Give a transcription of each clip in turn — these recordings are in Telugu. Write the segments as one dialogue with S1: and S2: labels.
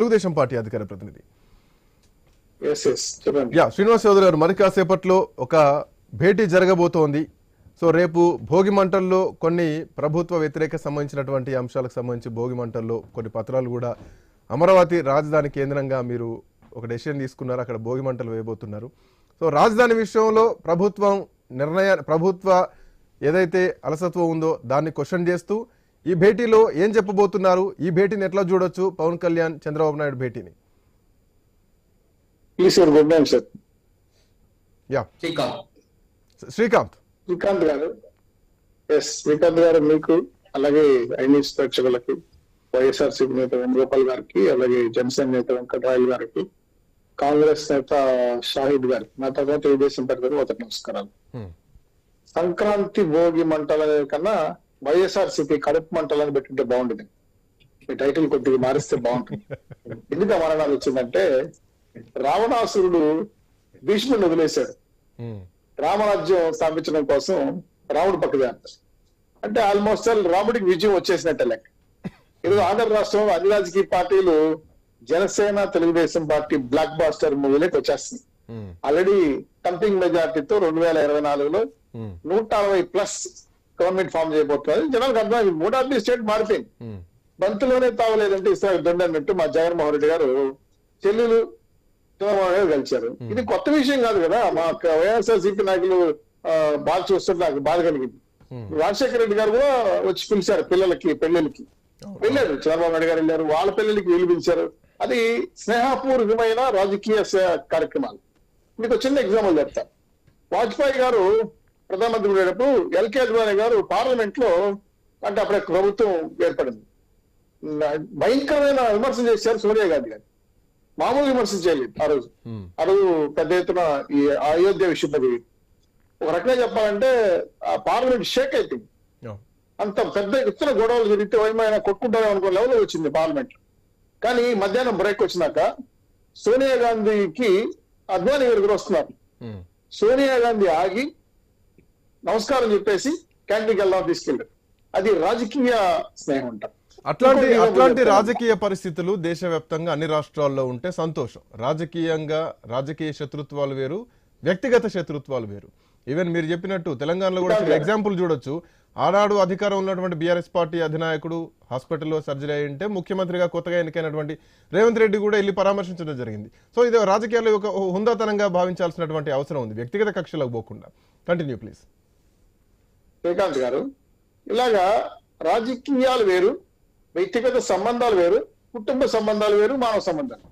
S1: తెలుగుదేశం పార్టీ అధికార ప్రతినిధి. యా శ్రీనివాస్ చౌదరి గారు మరి కాసేపట్లో ఒక భేటీ జరగబోతోంది. సో రేపు భోగి మంటల్లో కొన్ని ప్రభుత్వ వ్యతిరేక సంబంధించినటువంటి అంశాలకు సంబంధించి భోగి మంటల్లో కొన్ని పత్రాలు కూడా అమరావతి రాజధాని కేంద్రంగా మీరు ఒక డెసిషన్ తీసుకున్నారు. అక్కడ భోగి మంటలు వేయబోతున్నారు. సో రాజధాని విషయంలో ప్రభుత్వం నిర్ణయ ప్రభుత్వ ఏదైతే అలసత్వం ఉందో దాన్ని క్వశ్చన్ చేస్తూ ఈ భేటీలో ఏం చెప్పబోతున్నారు? ఈ భేటీని ఎట్లా చూడొచ్చు? Pawan Kalyan Chandrababu Naidu భేటీని.
S2: Please sir good night sir
S1: yeah
S3: Srikanth.
S1: Srikanth.
S2: Srikanth garu. Yes Srikanth గారు మీకు అలాగే ఐనీస్ ప్రేక్షకులకి వైఎస్ఆర్సీపీ నేత వేణుగోపాల్ గారికి అలాగే జనసేన నేత వెంకటరాయలు గారికి కాంగ్రెస్ నేత షాహిద్ గారికి నా తర్వాత తెలుగుదేశం పార్టీ ఒకటి నమస్కారాలు.
S1: హ్మ్.
S2: సంక్రాంతి భోగి మంటల కన్నా వైఎస్ఆర్సీపీ కడుపు మంటలను పెట్టుంటే బాగుండేది ఈ టైటిల్ కొద్దిగా మారిస్తే బాగుంటుంది ఎందుకు మరణాలు వచ్చిందంటే రావణాసురుడు భీష్ముడిని వదిలేశాడు. రామరాజ్యం స్థాపించడం కోసం రాముడు పక్కదే అంటారు అంటే ఆల్మోస్ట్ ఆల్ రాముడికి విజయం వచ్చేసినట్టే లెక్క ఈరోజు ఆంధ్ర రాష్ట్రంలో అన్ని రాజకీయ పార్టీలు Janasena Telugu Desam party blockbuster మూవీలోకి వచ్చేస్తుంది. ఆల్రెడీ కంపింగ్ మెజార్టీతో రెండు వేల ఇరవై నాలుగులో. నూట అరవై ప్లస్ గవర్నమెంట్ ఫామ్ చేయబోతున్నారు జనాలకు అర్థమైంది నూట అరవై స్టేట్ మారిపోయింది. బంతులోనే తావలేదంటే ఇస్రాయల్ దొండ అన్నట్టు మా జగన్మోహన్ రెడ్డి గారు చెల్లెలు చంద్రబాబు గారు కలిశారు ఇది కొత్త విషయం కాదు కదా. మా వైఎస్ఆర్ సిపి నాయకులు బాగా చూస్తుంటే నాకు బాధ కలిగింది. రాజశేఖర రెడ్డి గారు కూడా వచ్చి పిలిచారు పిల్లలకి పెళ్ళిళ్ళకి. వెళ్ళారు. చంద్రబాబు నాయుడు గారు వెళ్ళారు. వాళ్ళ పెళ్ళిళ్ళకి వీళ్ళు పిలిచారు. అది స్నేహపూర్వకమైన రాజకీయ కార్యక్రమాలు. మీకు చిన్న ఎగ్జాంపుల్ చెప్తా. వాజ్పేయి గారు ప్రధానమంత్రి ఉండేటప్పుడు ఎల్కే అద్వానీ గారు పార్లమెంట్లో అంటే అప్పుడే ప్రభుత్వం ఏర్పడింది. భయంకరమైన విమర్శ చేశారు సోనియా గాంధీ గారు. మామూలు విమర్శ చేయలేదు ఆ రోజు. ఆ రోజు పెద్ద ఎత్తున ఈ అయోధ్య విషయం అది. ఒక రకంగా చెప్పాలంటే ఆ పార్లమెంట్ షేక్ అయిపోయింది. అంత పెద్ద ఎత్తున గొడవలు జరిగితే ఏమైనా కొట్టుకుంటారో అనుకో లెవెల్ వచ్చింది పార్లమెంట్. కానీ మధ్యాహ్నం బ్రేక్ వచ్చినాక సోనియా గాంధీకి అద్వానీ గారు వస్తున్నారు. సోనియా గాంధీ ఆగి నమస్కారం చెప్పేసి క్యాంటీన్కి వెళ్దాం తీసుకెళ్ళారు. అది రాజకీయ స్నేహం అంట.
S1: అట్లాంటి అట్లాంటి. రాజకీయ పరిస్థితులు దేశవ్యాప్తంగా అన్ని రాష్ట్రాల్లో ఉంటే సంతోషం. రాజకీయంగా రాజకీయ శత్రుత్వాలు వేరు వ్యక్తిగత శత్రుత్వాలు వేరు. ఈవెన్ మీరు చెప్పినట్టు తెలంగాణలో కూడా. ఎగ్జాంపుల్ చూడొచ్చు. ఆనాడు అధికారం ఉన్నటువంటి బీఆర్ఎస్ పార్టీ అధినాయకుడు హాస్పిటల్లో సర్జరీ అయి ఉంటే ముఖ్యమంత్రిగా కొత్తగా ఎన్నికైనటువంటి రేవంత్ రెడ్డి కూడా వెళ్ళి పరామర్శించడం జరిగింది. సో ఇది రాజకీయాల్లో ఒక హుందాతనంగా భావించాల్సినటువంటి అవసరం ఉంది. వ్యక్తిగత కక్షలకు పోకుండా. కంటిన్యూ ప్లీజ్
S2: శ్రీకాంత్ గారు. ఇలాగా రాజకీయాలు వేరు వ్యక్తిగత సంబంధాలు వేరు కుటుంబ సంబంధాలు వేరు మానవ సంబంధాలు.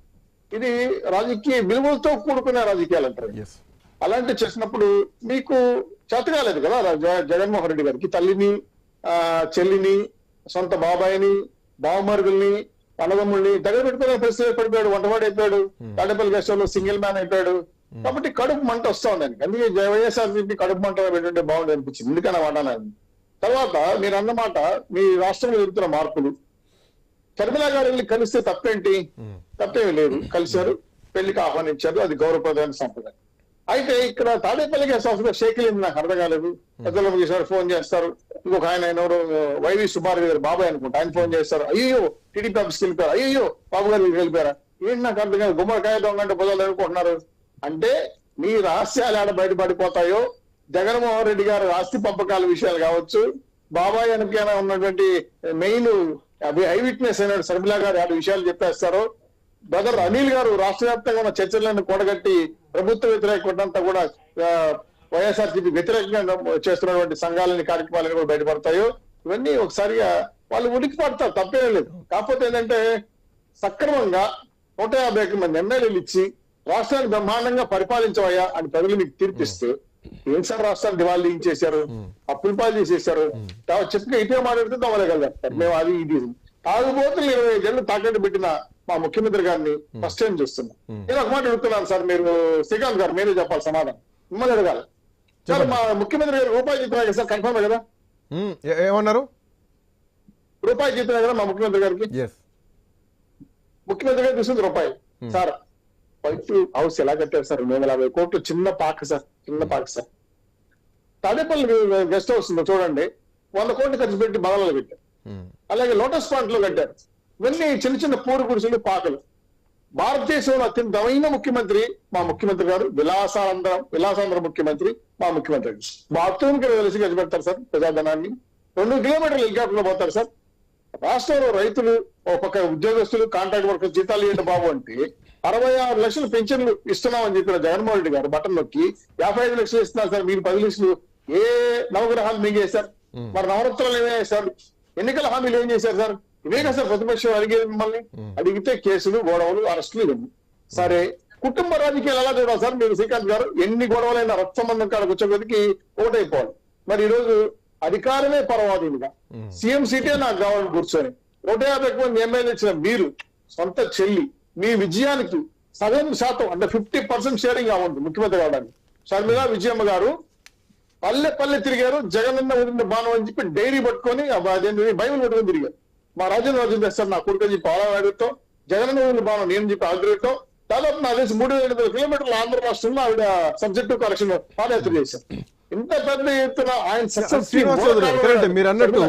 S2: ఇది రాజకీయ విలువలతో కూడుకున్న రాజకీయాలు అంటారు. అలాంటి చేసినప్పుడు మీకు చేత కాలేదు కదా జగన్మోహన్ రెడ్డి గారికి. తల్లిని ఆ చెల్లిని సొంత బాబాయిని బావమరుగుల్ని అన్నదమ్ముల్ని దగ్గర పెట్టుకునే పరిస్థితి పడిపోయాడు వంటవాడు అయిపోయాడు తాడేపల్లి గెస్ట్ సింగిల్ మ్యాన్ అయిపోయాడు కాబట్టి కడుపు మంట వస్తా ఉంది. అందుకే జ- వైఎస్ఆర్సీపీ కడుపు మంట పెట్టుంటే బాగుంది అనిపించింది. ఎందుకన్నా మాట తర్వాత మీరు అన్నమాట మీ రాష్ట్రంలో జరుగుతున్న మార్పులు. షర్మిల గారు వెళ్ళి కలిస్తే తప్పేంటి? తప్పేమీ లేదు. కలిశారు పెళ్ళికి ఆహ్వానించారు అది గౌరవప్రదమైన సంప్రదాయం. అయితే ఇక్కడ తాడేపల్లి గ్యాస్ ఆఫీస్ షేకిలింది నాకు అర్థం కాలేదు. పెద్దల ముగిసారు ఫోన్ చేస్తారు. ఇంకొక ఆయన ఎవరు వైవి సుబ్బారెడ్డి గారు బాబాయ్ అనుకుంటా ఆయన ఫోన్ చేస్తారు. అయ్యో టీడీపీ ఆఫీస్కి వెళ్ళిపోయారు? అయ్యో బాబు గారు వెళ్ళిపోయారా? ఏంటి నాకు అర్థం కాదు గుమ్మడికాయ దొంగ అంటే బుధలు అనుకుంటున్నారు అంటే మీ రహస్యాలు ఆడ బయటపడిపోతాయో? జగన్మోహన్ రెడ్డి గారు ఆస్తి పంపకాల విషయాలు కావచ్చు. బాబాయ్ వెనకైనా ఉన్నటువంటి మెయిన్ ఐ విట్నెస్ అయిన శర్మిల గారు ఆడ విషయాలు చెప్పేస్తారు. బ్రదర్ అనిల్ గారు రాష్ట్ర వ్యాప్తంగా ఉన్న చర్చలను కూడగట్టి ప్రభుత్వ వ్యతిరేకంతా కూడా వైఎస్ఆర్సీపీ వ్యతిరేకంగా చేస్తున్నటువంటి సంఘాలని కార్యక్రమాలని కూడా బయటపడతాయో? ఇవన్నీ ఒకసారిగా వాళ్ళు ఉనికి పడతారు తప్పేం లేదు. కాకపోతే ఏంటంటే సక్రమంగా నూట యాభై మంది ఎమ్మెల్యేలు ఇచ్చి రాష్ట్రాన్ని బ్రహ్మాండంగా పరిపాలించవయ్యా అని ప్రజలు మీకు తీర్పిస్తే ఏం సార్ రాష్ట్రాన్ని దివాళీ చేశారు? అప్పుల పాలు చేసేశారు? చెప్పిన ఇటే మాట్లాడితే దొంగలగలుగుతారు మేము అది ఇది తాగుబోతులు ఇరవై ఐదేళ్ళు తాకట్టు పెట్టిన మా ముఖ్యమంత్రి గారిని ఫస్ట్ టైం చూస్తున్నాం. నేను ఒక మాట అడుగుతున్నాను సార్ మీరు శ్రీకాంత్ గారు మీరే చెప్పాలి సమాధానం. మిమ్మల్ని అడగాలి. సార్ మా ముఖ్యమంత్రి గారు రూపాయి కదా సార్ కన్ఫర్మ్ కదా?
S1: ఏమన్నారు?
S2: రూపాయి జీతం కదా మా ముఖ్యమంత్రి గారికి? ముఖ్యమంత్రి గారు చూసింది రూపాయి. సార్ వైట్ హౌస్ ఎలా కట్టారు సార్? రెండు వందల యాభై కోట్లు చిన్న పాక సార్ చిన్న పాక సార్. తాడేపల్లి గెస్ట్ హౌస్ ఉందో చూడండి. వంద కోట్లు ఖర్చు పెట్టి బదలాలు పెట్టారు అలాగే లోటస్ పాయింట్లో కట్టారు. ఇవన్నీ చిన్న చిన్న పూరు గుడిసెలు పాకలు. భారతదేశంలో అత్యంతమైన ముఖ్యమంత్రి మా ముఖ్యమంత్రి గారు విలాసాంధ్ర విలాసాంధ్ర ముఖ్యమంత్రి మా ముఖ్యమంత్రి గారు. బాత్రూమ్కి కలిసి గది పెడతారు సార్ ప్రజాధనాన్ని. రెండు కిలోమీటర్లు హెలికాప్టర్లో పోతారు సార్. రాష్ట్రంలో రైతులు ఒక పక్క ఉద్యోగస్తులు కాంట్రాక్ట్ వర్కర్స్ జీతాలు ఇవ్వండి బాబు అంటే అరవై ఆరు లక్షలు పెన్షన్లు ఇస్తున్నామని చెప్పిన జగన్మోహన్ రెడ్డి గారు బటన్ నొక్కి యాభై ఐదు లక్షలు ఇస్తున్నారు సార్ మీరు పది లక్షలు. ఏ నవగ్రహాలు మింగేశారు మరి నవరత్నాలు ఏమయ్యాయి సార్ ఎన్నికల హామీలు ఏం చేశారు సార్? ఇవే కదా సార్ ప్రతిపక్షం అడిగేది మిమ్మల్ని. అడిగితే కేసులు గొడవలు అరెస్టులు ఇవన్నీ సరే కుటుంబ రాజకీయాలు ఎలా చూడాలి సార్? మీరు శ్రీకాంత్ గారు ఎన్ని గొడవలైన రక్త సంబంధం కాడ కూర్చోబెదికి ఓటైపోవాలి. మరి ఈ రోజు అధికారమే పర్వాదీనిగా సీఎం సీటే నాకు కావాలని కూర్చొని. నూట యాభై మంది ఎమ్మెల్యే ఇచ్చిన మీరు సొంత చెల్లి మీ విజయానికి సగం శాతం అంటే ఫిఫ్టీ పర్సెంట్ షేరింగ్ అవ్వండి ముఖ్యమంత్రి కావడానికి షర్మిల విజయమ్మ గారు పల్లె పల్లె తిరిగారు జగనన్న వదిలిన బాణం అని చెప్పి డైరీ పట్టుకొని అదేంటి బైబిల్ పట్టుకొని తిరిగారు. మా రాజేంద్ర రాజు తెస్తారు నా కొడుకు అని చెప్పి ఆడవాడితో జగనన్న వదిలిన బాణం నేను చెప్పి ఆగ్రహంతో దాదాపు నా తెలిసి మూడు వేల కిలోమీటర్ల ఆంధ్ర రాష్ట్రంలో ఆవిడ సబ్జెక్టు కరెక్షన్ పాదయాత్ర చేశారు. ఇంత పెద్ద ఎత్తున ఆయన సక్సెస్
S1: మీరు అన్నట్టు